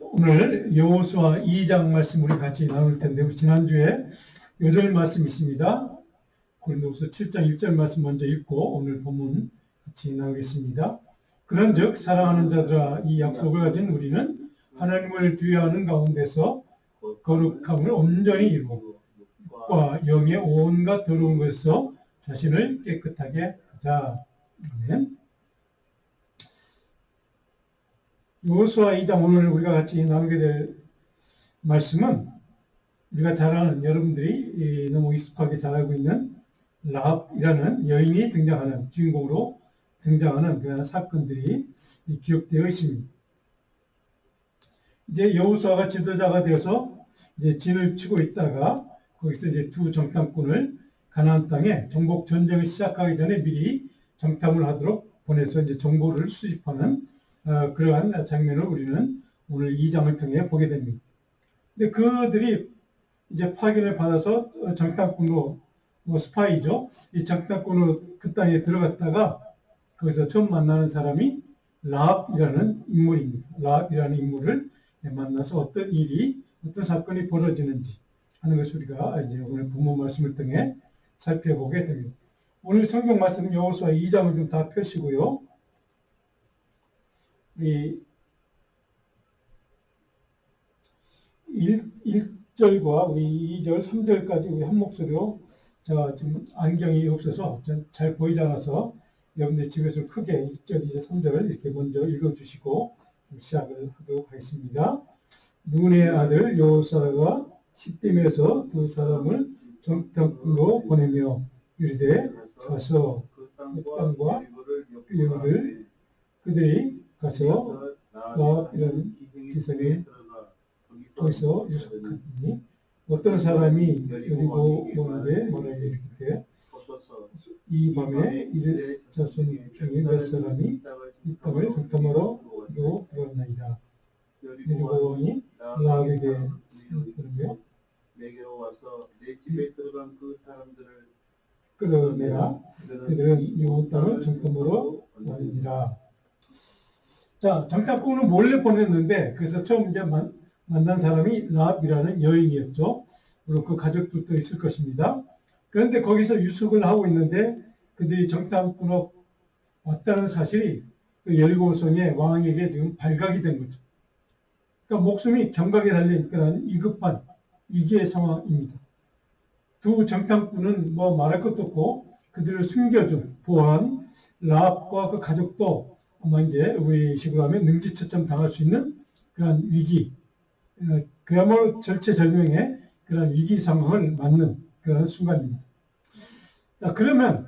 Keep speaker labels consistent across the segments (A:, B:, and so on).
A: 오늘 여호수아 2장 말씀 우리 같이 나눌 텐데 지난주에 요절 말씀 있습니다. 고린도후서 7장 1절 말씀 먼저 읽고 오늘 본문 같이 나누겠습니다. 그런즉 사랑하는 자들아 이 약속을 가진 우리는 하나님을 두려워하는 가운데서 거룩함을 온전히 이루고 과 영의 온갖 더러운 것에서 자신을 깨끗하게 하자. 아멘. 요수아 2장 오늘 우리가 같이 나누게 될 말씀은 우리가 잘 아는 여러분들이 너무 익숙하게 잘 알고 있는 라합이라는 여인이 등장하는 주인공으로 등장하는 그런 사건들이 기록되어 있습니다. 이제 여호수아가 지도자가 되어서 이제 진을 치고 있다가 거기서 이제 두 정탐꾼을 가나안 땅에 정복 전쟁을 시작하기 전에 미리 정탐을 하도록 보내서 이제 정보를 수집하는 어, 그러한 장면을 우리는 오늘 이 장을 통해 보게 됩니다. 근데 그들이 이제 파견을 받아서 정탐꾼으로 뭐 스파이죠. 이 정탐꾼으로 그 땅에 들어갔다가 거기서 처음 만나는 사람이 라합이라는 인물입니다. 라합이라는 인물을 만나서 어떤 일이 어떤 사건이 벌어지는지 하는 것을 우리가 이제 오늘 부모 말씀을 통해 살펴보게 됩니다. 오늘 성경 말씀 여호수아 2장을 좀 다 펴시고요. 우리 1, 1절과 우리 2절, 3절까지 우리 한 목소리로 제가 지금 안경이 없어서 잘 보이지 않아서 여러분들 집에서 크게 1절, 2절, 3절을 이렇게 먼저 읽어주시고 시작을 하도록 하겠습니다. 눈의 아들 요사가 시딤에서 두 사람을 정탐으로 보내며 이르되 가서 그 땅과 그리를 그들이 가서 라합이라는 기생이 거기서 유숙하더니 어떤 사람이 여리고 오는데 뭐라 이렇게 이 밤에 이들 자손 중에 몇 사람이 이 땅을 정탐하러 들어왔나이다. 여리고 왕이 라합에게 그러며
B: 내게로 와서 내 집에 들어간 그 사람들을
A: 끌어내라. 그들은 이웃 땅을 정탐으로 나니라. 자, 정탐꾼을 몰래 보냈는데 그래서 처음 이제 만, 만난 사람이 라합이라는 여인이었죠. 물론 그 가족들도 있을 것입니다. 그런데 거기서 유숙을 하고 있는데 그들이 정탐꾼으로 왔다는 사실이 그 열고성의 왕에게 지금 발각이 된 거죠. 그러니까 목숨이 경각에 달린 그런 위급한 위기의 상황입니다. 두 정탐꾼은 뭐 말할 것도 없고 그들을 숨겨준 보안, 라합과 그 가족도 아마 이제 우리 식으로 하면 능지처참 당할 수 있는 그런 위기, 어, 그야말로 절체절명의 그런 위기 상황을 맞는 그런 순간입니다. 자, 그러면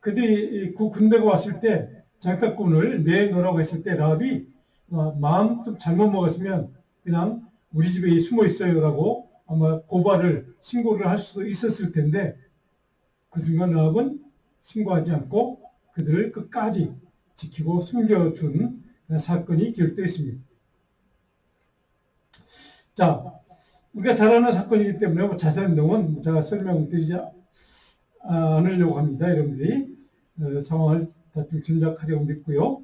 A: 그들이 그 군대가 왔을 때 장탁꾼을 내놓으라고 했을 때 라합이 마음 좀 잘못 먹었으면 그냥 우리 집에 숨어 있어요라고 아마 고발을 신고를 할수 있었을 텐데 그 순간 라합은 신고하지 않고 그들을 끝까지 지키고 숨겨준 사건이 기록되어 있습니다. 자, 우리가 잘 아는 사건이기 때문에 뭐 자세한 내용은 제가 설명드리지 않으려고 합니다. 여러분들이 어, 상황을 대충 짐작하려고 믿고요.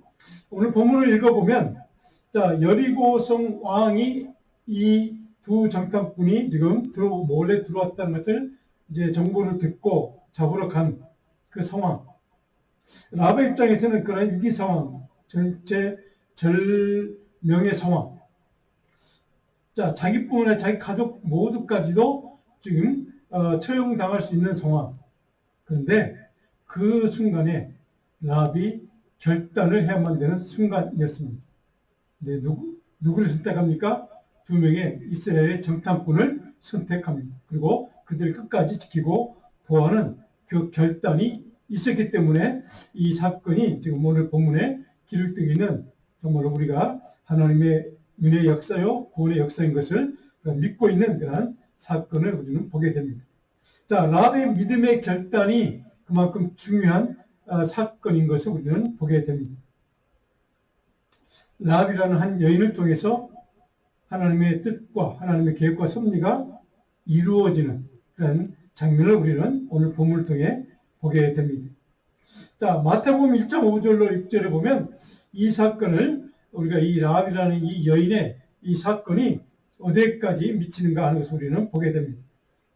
A: 오늘 본문을 읽어보면 자 여리고성 왕이 이두 장탐꾼이 지금 들어 몰래 들어왔다는 것을 이제 정보를 듣고 잡으러 간 그 상황. 라베 입장에서는 그런 위기 상황, 전체 절명의 상황. 자, 자기뿐만 아니라 자기 가족 모두까지도 지금 어, 처형당할 수 있는 상황. 그런데 그 순간에 라합이 결단을 해야만 되는 순간이었습니다. 네, 누구, 누구를 선택합니까? 두 명의 이스라엘의 정탐꾼을 선택합니다. 그리고 그들을 끝까지 지키고 보호하는 그 결단이 있었기 때문에 이 사건이 지금 오늘 본문에 기록되어 있는 정말 우리가 하나님의 은혜의 역사요, 구원의 역사인 것을 믿고 있는 그러한 사건을 우리는 보게 됩니다. 자, 라합의 믿음의 결단이 그만큼 중요한 어, 사건인 것을 우리는 보게 됩니다. 라합이라는 한 여인을 통해서 하나님의 뜻과 하나님의 계획과 섭리가 이루어지는 그런 장면을 우리는 오늘 본문을 통해 보게 됩니다. 자, 마태복음 1장 5절로 6절에 보면 이 사건을 우리가 이 라합이라는 이 여인의 이 사건이 어디까지 미치는가 하는 것을 우리는 보게 됩니다.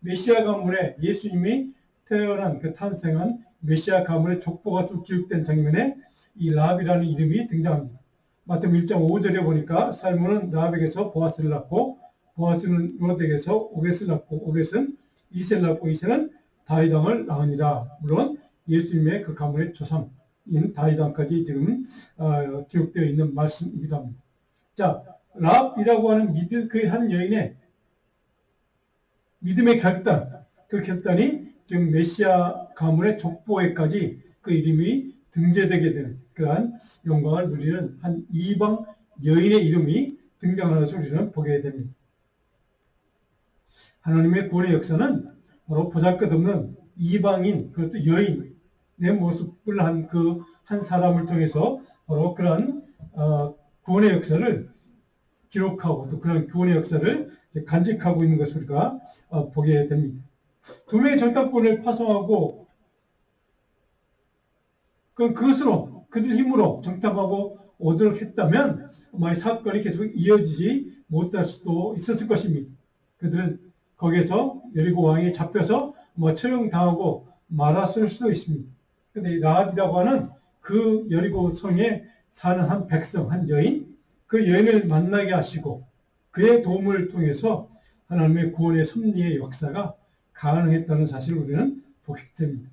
A: 메시아 가문에 예수님이 태어난 그 탄생한 메시아 가문의 족보가 쭉 기록된 장면에 이 라합이라는 이름이 등장합니다. 마태복음 1장 5절에 보니까 살몬은 라합에게서 보아스를 낳고 보아스는 롯에게서 오벳을 낳고 오벳은 이세를 낳고 이세는 다이당을 낳으니라. 물론 예수님의 그 가문의 조상인 다이당까지 지금 어, 기록되어 있는 말씀이기도 합니다. 자, 라합이라고 하는 믿음 그 한 여인의 믿음의 결단, 그 결단이 지금 메시아 가문의 족보에까지 그 이름이 등재되게 되는 그러한 영광을 누리는 한 이방 여인의 이름이 등장하는 것을 우리는 보게 됩니다. 하나님의 구원의 역사는 바로 보잘것없는 이방인 그것도 여인의 모습을 한 그한 사람을 통해서 바로 그러한 어, 구원의 역사를 기록하고 또 그런 구원의 역사를 간직하고 있는 것을 우리가 어, 보게 됩니다. 두 명의 정탐꾼을 파송하고 그 그것으로 그들 힘으로 정탐하고 오도록 했다면 아마 이 사건이 계속 이어지지 못할 수도 있었을 것입니다. 그들은 거기에서 여리고 왕이 잡혀서 뭐 처형당하고 말았을 수도 있습니다. 근데 이 라합이라고 하는 그 여리고 성에 사는 한 백성, 한 여인, 그 여인을 만나게 하시고 그의 도움을 통해서 하나님의 구원의 섭리의 역사가 가능했다는 사실을 우리는 보게 됩니다.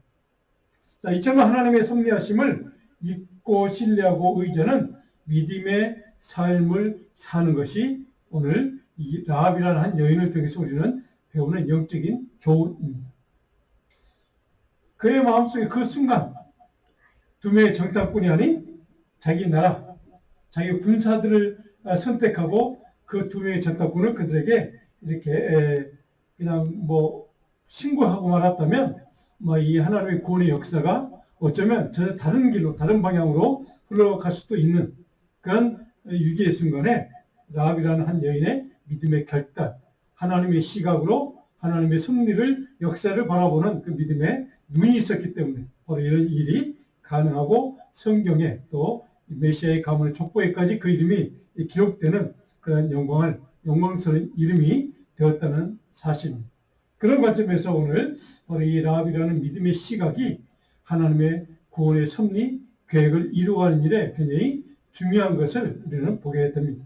A: 자, 이처럼 하나님의 섭리하심을 믿고 신뢰하고 의지하는 믿음의 삶을 사는 것이 오늘 이 라합이라는 한 여인을 통해서 우리는 배우는 영적인 교훈입니다. 그의 마음속에 그 순간 두 명의 정탐꾼이 아닌 자기 나라, 자기 군사들을 선택하고 그두 명의 정탐꾼을 그들에게 이렇게 그냥 뭐 신고하고 말았다면 뭐 이 하나님의 구원의 역사가 어쩌면 전혀 다른 길로 다른 방향으로 흘러갈 수도 있는 그런 위기의 순간에 라합이라는 한 여인의 믿음의 결단, 하나님의 시각으로 하나님의 섭리를 역사를 바라보는 그 믿음의 눈이 있었기 때문에 바로 이런 일이 가능하고 성경에 또 메시아의 가문의 족보에까지 그 이름이 기록되는 그런 영광을 영광스러운 이름이 되었다는 사실입니다. 그런 관점에서 오늘 바로 이 라합이라는 믿음의 시각이 하나님의 구원의 섭리 계획을 이루어가는 일에 굉장히 중요한 것을 우리는 보게 됩니다.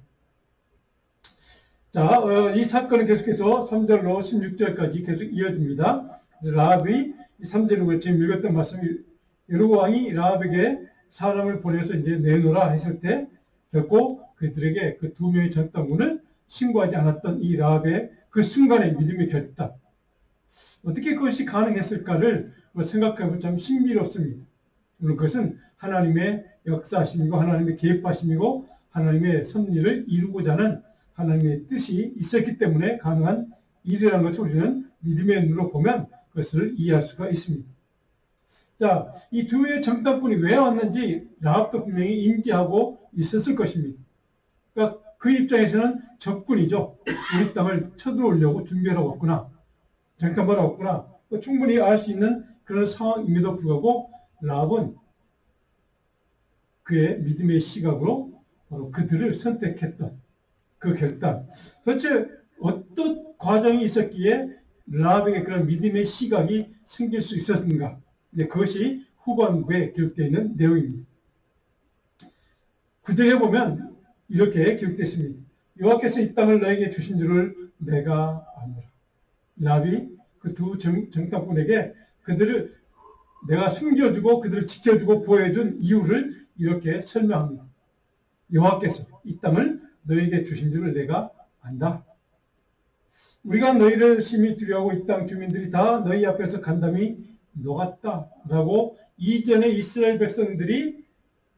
A: 자, 어, 이 사건은 계속해서 3절로 16절까지 계속 이어집니다. 라합이 3절로 지금 읽었던 말씀, 여로보 왕이 라합에게 사람을 보내서 이제 내놓으라 했을 때 결코 그들에게 그 두 명의 전당군을 신고하지 않았던 이 라합의 그 순간의 믿음의 결단. 어떻게 그것이 가능했을까를 생각해보면 참 신비롭습니다. 물론 그것은 하나님의 역사심이고 하나님의 계획하심이고 하나님의 섭리를 이루고자 하는 하나님의 뜻이 있었기 때문에 가능한 일이라는 것을 우리는 믿음의 눈으로 보면 그것을 이해할 수가 있습니다. 자, 이두 명의 정탐꾼이 왜 왔는지 라합도 분명히 인지하고 있었을 것입니다. 그러니까 그 입장에서는 적군이죠. 우리 땅을 쳐들어오려고 준비하러 왔구나. 정탐하러 왔구나. 뭐 충분히 알 수 있는 그런 상황임에도 불구하고 라합은 그의 믿음의 시각으로 그들을 선택했던 그 결단. 도대체 어떤 과정이 있었기에 라합에게 그런 믿음의 시각이 생길 수 있었는가? 이제 그것이 후반부에 기록되어 있는 내용입니다. 구절에 보면 이렇게 기록됐습니다. 여호와께서 이 땅을 너에게 주신 줄을 내가 아노라. 라합이 그 두 정탐꾼에게 그들을 내가 숨겨주고 그들을 지켜주고 보호해준 이유를 이렇게 설명합니다. 여호와께서 이 땅을 너에게 주신 줄을 내가 안다. 우리가 너희를 심히 두려워하고 이 땅 주민들이 다 너희 앞에서 간담이 녹았다 라고 이전에 이스라엘 백성들이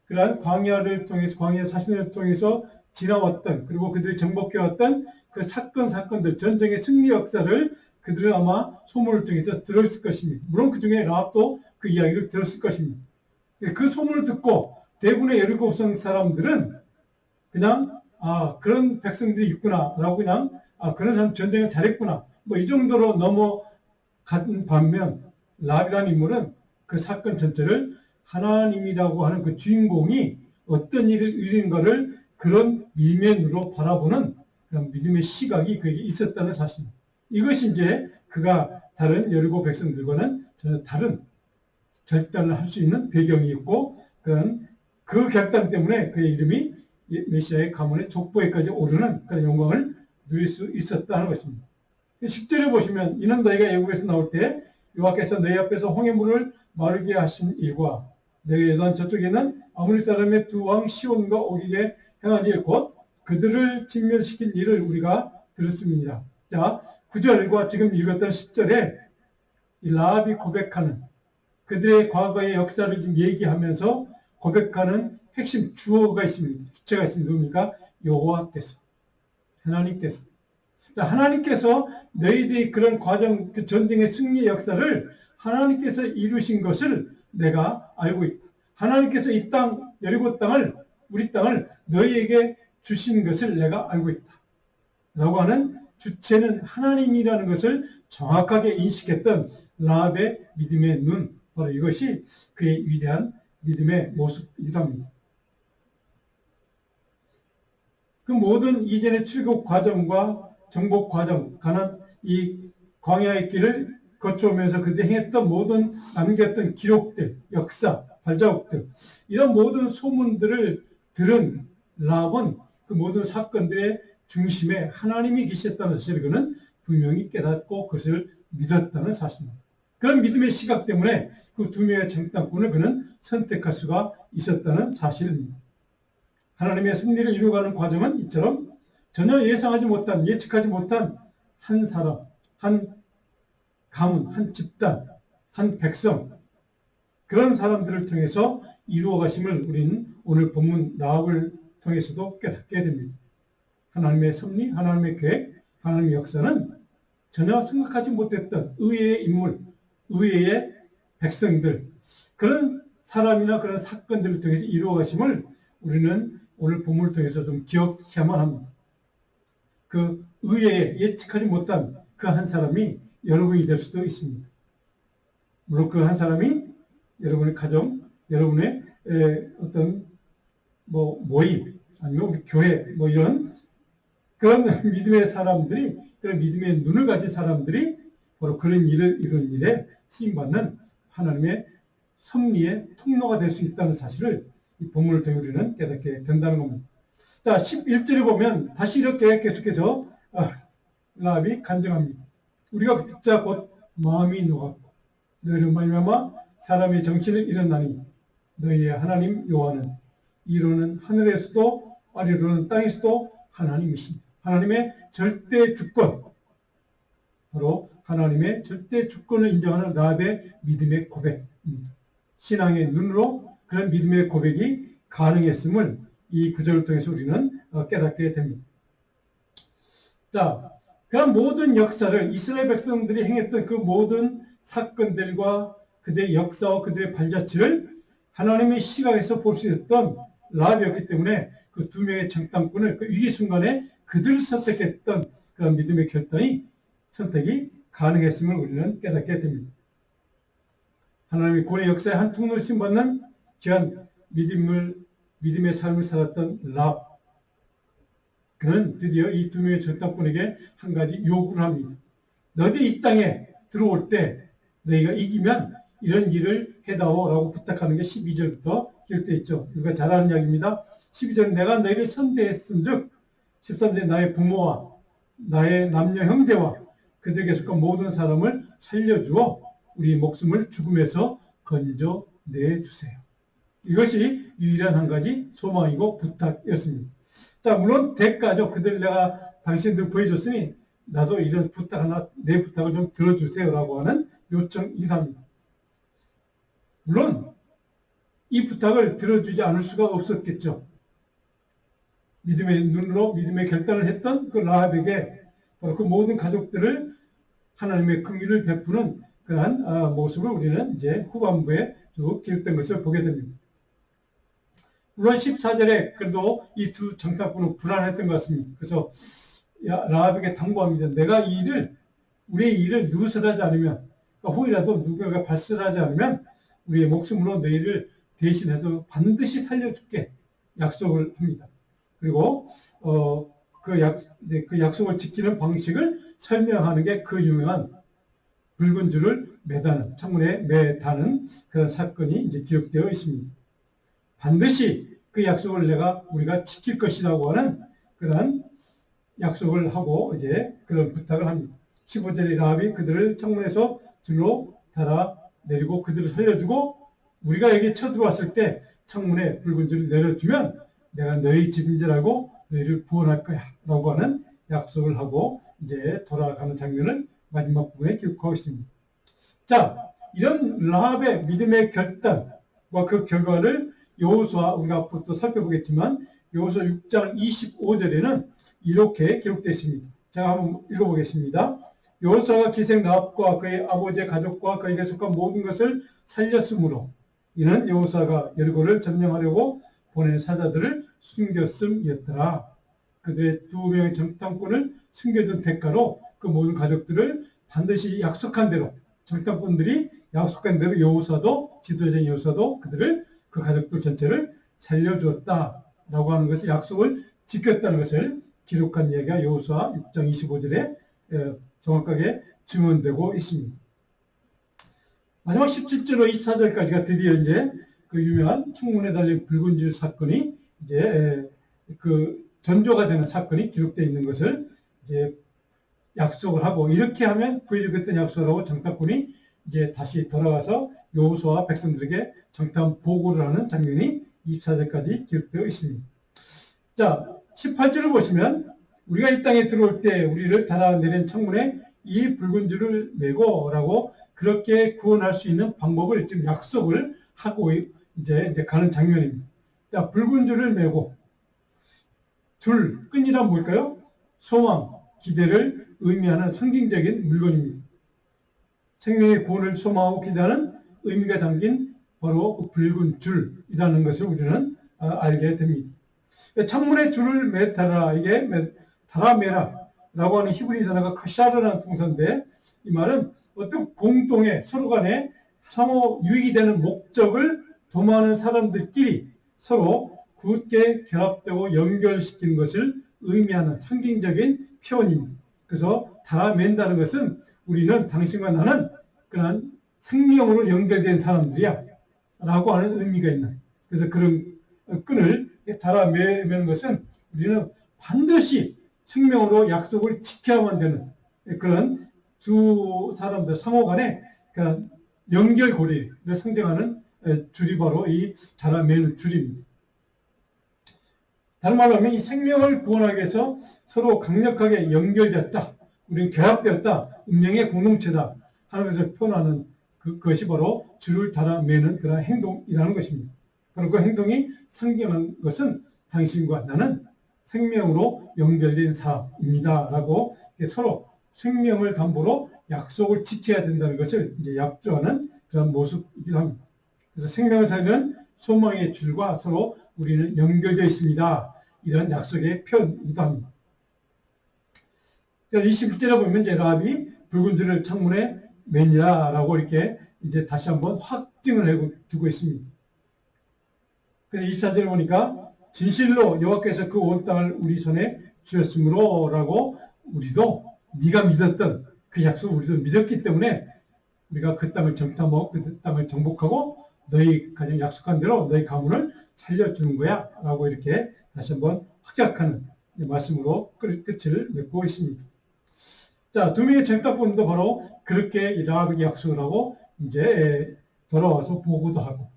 A: 그러한 광야를 통해서 광야 40년을 통해서 지나왔던 그리고 그들이 정복해왔던 그 사건 사건들 전쟁의 승리 역사를 그들은 아마 소문을 통해서 들었을 것입니다. 물론 그 중에 라합도 그 이야기를 들었을 것입니다. 그 소문을 듣고 대부분의 예루고성 사람들은 그냥 아 그런 백성들이 있구나라고 그냥 아 그런 사람 전쟁을 잘했구나 뭐 이 정도로 넘어간 반면 라합이라는 인물은 그 사건 전체를 하나님이라고 하는 그 주인공이 어떤 일을 것을 그런 미면으로 바라보는 그런 믿음의 시각이 그에게 있었다는 사실. 이것이 이제 그가 다른 여리고 백성들과는 전혀 다른 결단을 할 수 있는 배경이 있고 그런 그 결단 때문에 그의 이름이 메시아의 가문의 족보에까지 오르는 그런 영광을 누릴 수 있었다는 것입니다. 10절에 보시면 이는 너희가 애국에서 나올 때 여호와께서 너희 앞에서 홍해물을 마르게 하신 일과 너희 예단 저쪽에는 아무리 사람의 두 왕 시온과 오기게 행한 일 곧 그들을 진멸시킨 일을 우리가 들었습니다. 자, 9절과 지금 읽었던 10절에 이 라합이 고백하는 그들의 과거의 역사를 지금 얘기하면서 고백하는 핵심 주어가 있습니다. 주체가 있습니다. 누굽니까? 여호와께서 하나님께서 자, 하나님께서 너희들이 그런 과정, 그 전쟁의 승리 역사를 하나님께서 이루신 것을 내가 알고 있다. 하나님께서 이 땅, 여리고 땅을, 우리 땅을 너희에게 주신 것을 내가 알고 있다. 라고 하는 주체는 하나님이라는 것을 정확하게 인식했던 라합의 믿음의 눈, 바로 이것이 그의 위대한 믿음의 모습이기도 합니다. 그 모든 이전의 출국 과정과 정복 과정, 가난 이 광야의 길을 거쳐오면서 그들이 행했던 모든 남겼던 기록들, 역사, 발자국들 이런 모든 소문들을 들은 라합은 그 모든 사건들의 중심에 하나님이 계셨다는 사실을 그는 분명히 깨닫고 그것을 믿었다는 사실입니다. 그런 믿음의 시각 때문에 그 두 명의 정당권을 그는 선택할 수가 있었다는 사실입니다. 하나님의 승리를 이루어가는 과정은 이처럼 전혀 예상하지 못한, 예측하지 못한 한 사람, 한 가문, 한 집단, 한 백성, 그런 사람들을 통해서 이루어 가심을 우리는 오늘 본문 라합을 통해서도 깨닫게 됩니다. 하나님의 섭리, 하나님의 계획, 하나님의 역사는 전혀 생각하지 못했던 의외의 인물, 의외의 백성들, 그런 사람이나 그런 사건들을 통해서 이루어 가심을 우리는 오늘 본문을 통해서 좀 기억해야만 합니다. 그 의외에 예측하지 못한 그 한 사람이 여러분이 될 수도 있습니다. 물론 그 한 사람이 여러분의 가정, 여러분의 에, 어떤 뭐 모임 아니면 우리 교회 뭐 이런 그런 믿음의 사람들이 그런 믿음의 눈을 가진 사람들이 바로 그런 일을 이룬 일에 쓰임 받는 하나님의 섭리의 통로가 될 수 있다는 사실을 이 본문을 통해 우리는 깨닫게 된다는 겁니다. 자, 11절에 보면 다시 이렇게 계속해서 아, 라합이 간증합니다. 우리가 듣자 곧 마음이 녹았고 너희를 말미암아 사람의 정신을 잃었나니 너희의 하나님 여호와는 이로는 하늘에서도 아래로는 땅에서도 하나님이십니다. 하나님의 절대 주권 바로 하나님의 절대 주권을 인정하는 라합의 믿음의 고백입니다. 신앙의 눈으로 그런 믿음의 고백이 가능했음을 이 구절을 통해서 우리는 어, 깨닫게 됩니다. 자, 그런 모든 역사를 이스라엘 백성들이 행했던 그 모든 사건들과 그들의 역사와 그들의 발자취를 하나님의 시각에서 볼 수 있었던 라합이었기 때문에 그 두 명의 정탐꾼을 그 위기 순간에 그들을 선택했던 그런 믿음의 결단이 선택이 가능했음을 우리는 깨닫게 됩니다. 하나님의 구원의 역사의 한 통로를 심받는 귀한 믿음을 믿음의 삶을 살았던 랍 그는 드디어 이 두 명의 정탐꾼에게 한 가지 요구를 합니다. 너희들이 이 땅에 들어올 때 너희가 이기면 이런 일을 해다오라고 부탁하는 게 12절부터 기록되어 있죠. 우리가 잘 아는 이야기입니다. 12절은 내가 너희를 선대했은 즉 13절 나의 부모와 나의 남녀 형제와 그들에게 속한 모든 사람을 살려주어 우리 목숨을 죽음에서 건져내 주세요. 이것이 유일한 한 가지 소망이고 부탁이었습니다. 자, 물론 대가죠. 그들 내가 당신들 구해줬으니 나도 이런 부탁 하나, 내 부탁을 좀 들어주세요라고 하는 요청이기도 합니다. 물론 이 부탁을 들어주지 않을 수가 없었겠죠. 믿음의 눈으로 믿음의 결단을 했던 그 라합에게 바로 그 모든 가족들을 하나님의 긍휼을 베푸는 그러한 아, 모습을 우리는 이제 후반부에 쭉 기록된 것을 보게 됩니다. 물론 14절에 그래도 이 두 정탐꾼은 불안했던 것 같습니다. 그래서 야, 라합에게 당부합니다. 내가 이 일을 우리의 일을 누설하지 않으면 그러니까 후이라도 누군가가 발설하지 않으면 우리의 목숨으로 너희를 대신해서 반드시 살려줄게 약속을 합니다. 그리고 어, 그, 약, 네, 그 약속을 지키는 방식을 설명하는 게 그 유명한 붉은 줄을 매다는 창문에 매다는 그런 사건이 이제 기록되어 있습니다. 반드시 그 약속을 내가 우리가 지킬 것이라고 하는 그런 약속을 하고 이제 그런 부탁을 합니다. 15절의 라합이 그들을 창문에서 줄로 달아 내리고 그들을 살려주고 우리가 여기 쳐들어왔을 때 창문에 붉은 줄을 내려주면 내가 너희 집인 줄 알고 너희를 구원할 거야 라고 하는 약속을 하고 이제 돌아가는 장면을 마지막 부분에 기록하고 있습니다. 자, 이런 라합의 믿음의 결단과 그 결과를 여호수아 우리가 앞으로 또 살펴보겠지만 여호수아 6장 25절에는 이렇게 기록되어 있습니다. 제가 한번 읽어보겠습니다. 여호수아가 기생 라합과 그의 아버지의 가족과 그에게 속한 모든 것을 살렸으므로 이는 여호수아가 여리고를 점령하려고 보낸 사자들을 숨겼음이었더라. 그들의 두 명의 정탐꾼을 숨겨준 대가로 그 모든 가족들을 반드시 약속한 대로 정탐꾼들이 약속한 대로 여호수아도 지도자인 여호수아도 그들을 그 가족들 전체를 살려주었다라고 하는 것을 약속을 지켰다는 것을 기록한 이야기가 여호수아 6장 25절에 정확하게 증언되고 있습니다. 마지막 17절로 24절까지가 드디어 이제 그 유명한 창문에 달린 붉은 줄 사건이 이제 그 전조가 되는 사건이 기록되어 있는 것을 이제 약속을 하고 이렇게 하면 구해주겠다는 약속을 하고 정탐꾼이 이제 다시 돌아가서 여호수아와 백성들에게 정탐 보고를 하는 장면이 24절까지 기록되어 있습니다. 자, 18절을 보시면 우리가 이 땅에 들어올 때 우리를 달아내린 창문에 이 붉은 줄을 메고 라고 그렇게 구원할 수 있는 방법을 지금 약속을 하고 이제, 이제 가는 장면입니다. 자, 붉은 줄을 메고 줄, 끈이란 뭘까요? 소망, 기대를 의미하는 상징적인 물건입니다. 생명의 구원을 소망하고 기대하는 의미가 담긴 바로 그 붉은 줄이라는 것을 우리는 아, 알게 됩니다. 창문에 줄을 매달아 이게 달아매라라고 하는 히브리 단어가 카샤르라는 동사인데 이 말은 어떤 공동의 서로 간에 상호 유익이 되는 목적을 도모하는 사람들끼리 서로 굳게 결합되고 연결시키는 것을 의미하는 상징적인 표현입니다. 그래서 달아맨다는 것은 우리는 당신과 나는 그런 생명으로 연결된 사람들이야 라고 하는 의미가 있는 그래서 그런 끈을 달아 매는 것은 우리는 반드시 생명으로 약속을 지켜야만 되는 그런 두 사람들 상호 간의 그런 연결고리를 상징하는 줄이 바로 이 달아 매는 줄입니다. 다른 말로 하면 이 생명을 구원하기 위해서 서로 강력하게 연결되었다. 우리는 결합되었다. 운명의 공동체다. 것을 표현하는 그, 것이 바로 줄을 달아 매는 그런 행동이라는 것입니다. 바로 그 행동이 상징하는 것은 당신과 나는 생명으로 연결된 사람입니다. 라고 서로 생명을 담보로 약속을 지켜야 된다는 것을 이제 약조하는 그런 모습이기도 합니다. 그래서 생명을 살면 소망의 줄과 서로 우리는 연결되어 있습니다. 이런 약속의 표현이기도 합니다. 21절에 보면 이제 라합이 붉은 줄을 창문에 매니라라고 이렇게 이제 다시 한번 확증을 해 주고 있습니다. 그래서 24절에 보니까 진실로 여호와께서 그 온 땅을 우리 손에 주셨으므로라고 우리도 네가 믿었던 그 약속을 우리도 믿었기 때문에 우리가 그 땅을 정탐하고 그 땅을 정복하고 너희 가정 약속한 대로 너희 가문을 살려주는 거야 라고 이렇게 다시 한번 확약하는 말씀으로 끝을 맺고 있습니다. 자, 두 명의 정탐꾼도 바로 그렇게 라합에게 약속을 하고 이제 돌아와서 보고도 하고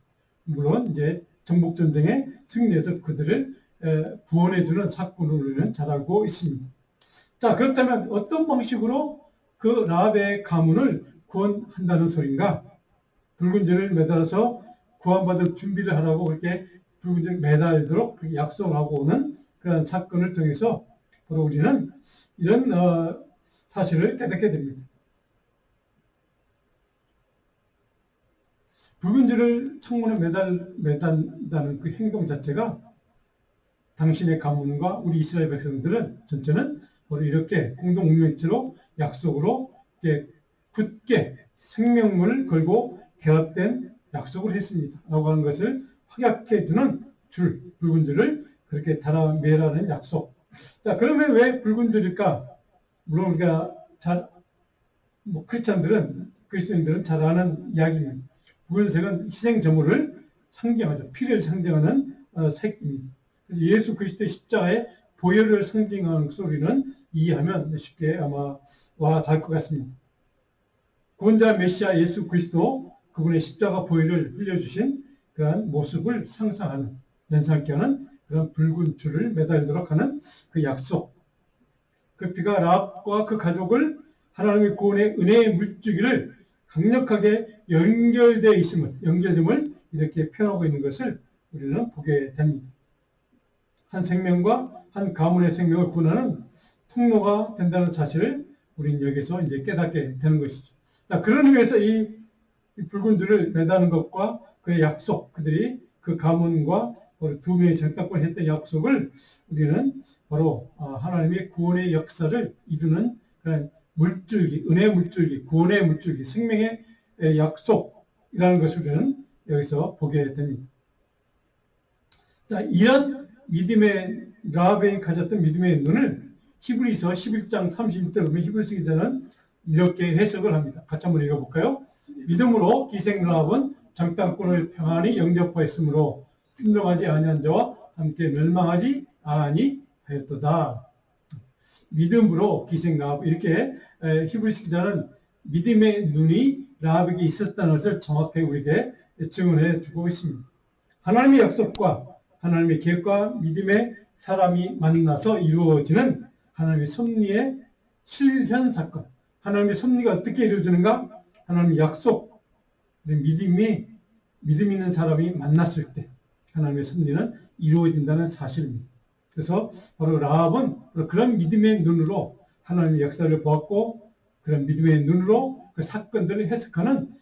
A: 물론 이제 정복 전쟁에 승리해서 그들을 구원해주는 사건을 우리는 잘 알고 있습니다. 자, 그렇다면 어떤 방식으로 그 라합의 가문을 구원한다는 소린가? 붉은 줄을 매달아서 구원받을 준비를 하라고 그렇게 붉은 줄 매달도록 약속을 하고 오는 그런 사건을 통해서 바로 우리는 이런 어, 사실을 깨닫게 됩니다. 붉은 줄을 창문에 매달, 매단다는 그 행동 자체가 당신의 가문과 우리 이스라엘 백성들은 전체는 바로 이렇게 공동 운명체로 약속으로 굳게 생명을 걸고 결합된 약속을 했습니다. 라고 하는 것을 확약해 두는 줄, 붉은 줄을 그렇게 달아매라는 약속, 자, 그러면 왜 붉은 줄일까? 물론 우리가 잘, 뭐, 크리스찬들은, 그리스도인들은 잘 아는 이야기입니다. 붉은색은 희생 제물을 상징하죠. 피를 상징하는 어, 색입니다. 그래서 예수 그리스도의 십자가의 보혈을 상징하는 소리는 이해하면 쉽게 아마 와 닿을 것 같습니다. 구원자 메시아 예수 그리스도 그분의 십자가 보혈을 흘려주신 그러한 모습을 상상하는 연상케 하는 그런 붉은 줄을 매달도록 하는 그 약속. 그 피가 라합과 그 가족을 하나님의 구원의 은혜의 물주기를 강력하게 연결되어 있음을, 연결됨을 이렇게 표현하고 있는 것을 우리는 보게 됩니다. 한 생명과 한 가문의 생명을 구원하는 통로가 된다는 사실을 우리는 여기서 이제 깨닫게 되는 것이죠. 자, 그런 의미에서 이, 이 붉은 줄을 매다는 것과 그의 약속, 그들이 그 가문과 바로 두 명의 정탐권을 했던 약속을 우리는 바로 어, 하나님의 구원의 역사를 이루는 그런 물줄기, 은혜의 물줄기, 구원의 물줄기, 생명의 에, 약속이라는 것을 우리는 여기서 보게 됩니다. 자, 이런 믿음의 라합이 가졌던 믿음의 눈을 히브리서 11장 31절 보면 히브리서 기자는 이렇게 해석을 합니다. 같이 한번 읽어볼까요? 믿음으로 기생 라합은 장땅권을 평안히 영접하였으므로 순종하지 아니한 자와 함께 멸망하지 아니하였도다. 믿음으로 기생 라합 이렇게 에, 히브리서 기자는 믿음의 눈이 라합에게 있었다는 것을 정확하게 우리에게 증언해 주고 있습니다. 하나님의 약속과 하나님의 계획과 믿음의 사람이 만나서 이루어지는 하나님의 섭리의 실현 사건. 하나님의 섭리가 어떻게 이루어지는가? 하나님의 약속, 믿음이 믿음 있는 사람이 만났을 때 하나님의 섭리는 이루어진다는 사실입니다. 그래서 바로 라합은 그런 믿음의 눈으로 하나님의 역사를 보았고 그런 믿음의 눈으로 그 사건들을 해석하는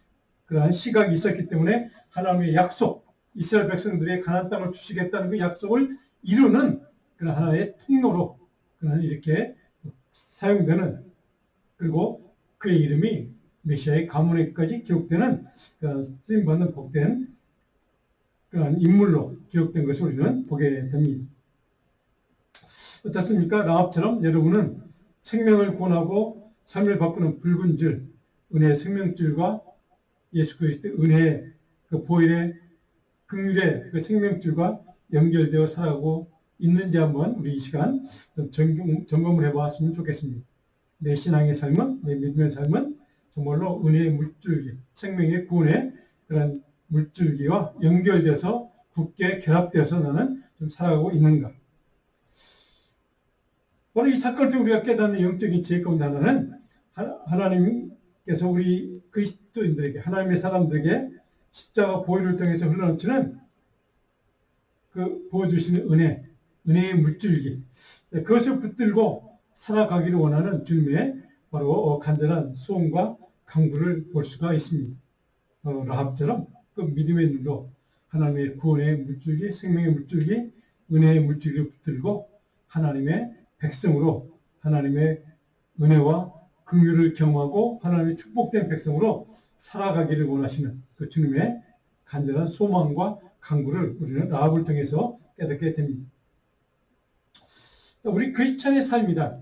A: 그러한 시각이 있었기 때문에 하나님의 약속, 이스라엘 백성들의 가나안 땅을 주시겠다는 그 약속을 이루는 그런 하나의 통로로 그런 이렇게 사용되는 그리고 그의 이름이 메시아의 가문에까지 기록되는 그 쓰임 받는 복된 그런 인물로 기록된 것을 우리는 보게 됩니다. 어떻습니까? 라합처럼 여러분은 생명을 구원하고 삶을 바꾸는 붉은 줄, 은혜의 생명줄과 예수 그리스도의 은혜의 그 보혈의 긍휼의 그 생명줄과 연결되어 살아가고 있는지 한번 우리 이 시간 좀 점검, 점검 을 해보았으면 좋겠습니다. 내 신앙의 삶은, 내 믿음의 삶은 정말로 은혜의 물줄기, 생명의 구원의 그런 물줄기와 연결돼서 굳게 결합되어서 나는 좀 살아가고 있는가. 바로 이 사건을 통해 우리가 깨닫는 영적인 지혜 가운데 하나는 하나님께서 우리 그리스도인들에게, 하나님의 사람들에게 십자가 보혈을 통해서 흘러넘치는 그 부어주시는 은혜, 은혜의 물줄기. 그것을 붙들고 살아가기를 원하는 주님의 바로 간절한 소원과 강구를 볼 수가 있습니다. 어, 라합처럼 그 믿음의 눈으로 하나님의 구원의 물줄기, 생명의 물줄기, 은혜의 물줄기를 붙들고 하나님의 백성으로 하나님의 은혜와 긍휼을 경험하고 하나님의 축복된 백성으로 살아가기를 원하시는 그 주님의 간절한 소망과 강구를 우리는 라합을 통해서 깨닫게 됩니다. 우리 크리스천의 삶이다.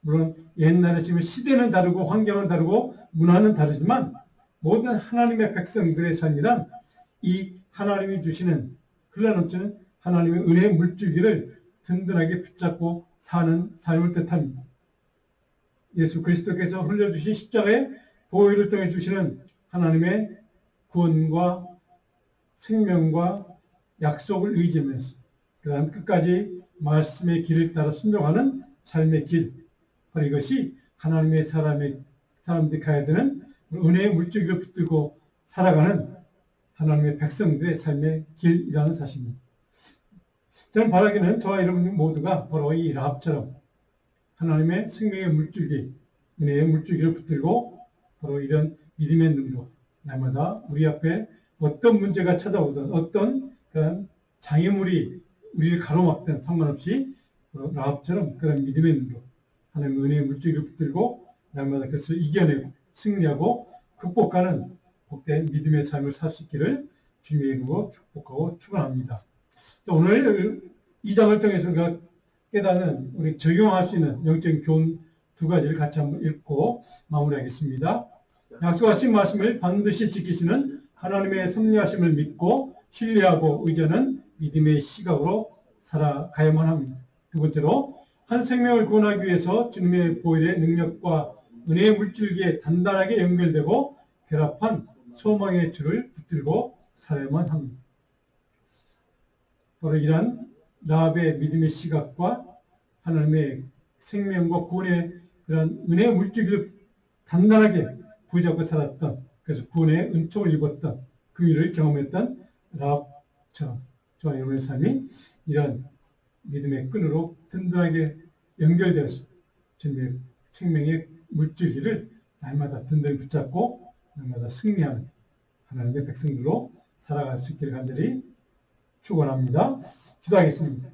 A: 물론 옛날에 지금 시대는 다르고 환경은 다르고 문화는 다르지만 모든 하나님의 백성들의 삶이란 이 하나님이 주시는 흘러넘치는 하나님의 은혜의 물줄기를 든든하게 붙잡고 사는 삶을 뜻합니다. 예수 그리스도께서 흘려주신 십자가의 보혈을 통해 주시는 하나님의 구원과 생명과 약속을 의지하면서 그러한 끝까지 말씀의 길을 따라 순종하는 삶의 길, 바로 이것이 하나님의 사람의 사람들이 가야 되는 은혜의 물줄기를 붙들고 살아가는 하나님의 백성들의 삶의 길이라는 사실입니다. 저는 바라기는 저와 여러분 모두가 바로 이 라합처럼 하나님의 생명의 물줄기, 은혜의 물줄기를 붙들고 바로 이런 믿음의 눈으로 날마다 우리 앞에 어떤 문제가 찾아오든 어떤 그런 장애물이 우리를 가로막든 상관없이 라합처럼 그런 믿음의 눈으로 하나님의 은혜의 물줄기를 붙들고 날마다 그것을 이겨내고 승리하고 극복하는 복된 믿음의 삶을 살 수 있기를 주님의 이름으로 축복하고 축원합니다. 또 오늘 이 장을 통해서 우리가 깨닫는 우리 적용할 수 있는 영적인 교훈 두 가지를 같이 한번 읽고 마무리하겠습니다. 약속하신 말씀을 반드시 지키시는 하나님의 섭리하심을 믿고 신뢰하고 의지하는 믿음의 시각으로 살아가야만 합니다. 두 번째로 한 생명을 구원하기 위해서 주님의 보혈의 능력과 은혜의 물줄기에 단단하게 연결되고 결합한 소망의 줄을 붙들고 살아야만 합니다. 바로 이러한 라합의 믿음의 시각과 하나님의 생명과 구원의 그런 은혜의 물줄기를 단단하게 부잡고 살았던 그래서 구원의 은총을 입었던 그 일을 경험했던 라합처럼 저와 여러분의 삶이 이런 믿음의 끈으로 든든하게 연결되어서 주님의 생명의 물줄기를 날마다 든든히 붙잡고 날마다 승리하는 하나님의 백성들로 살아갈 수 있기를 간절히 축원합니다. 기도하겠습니다.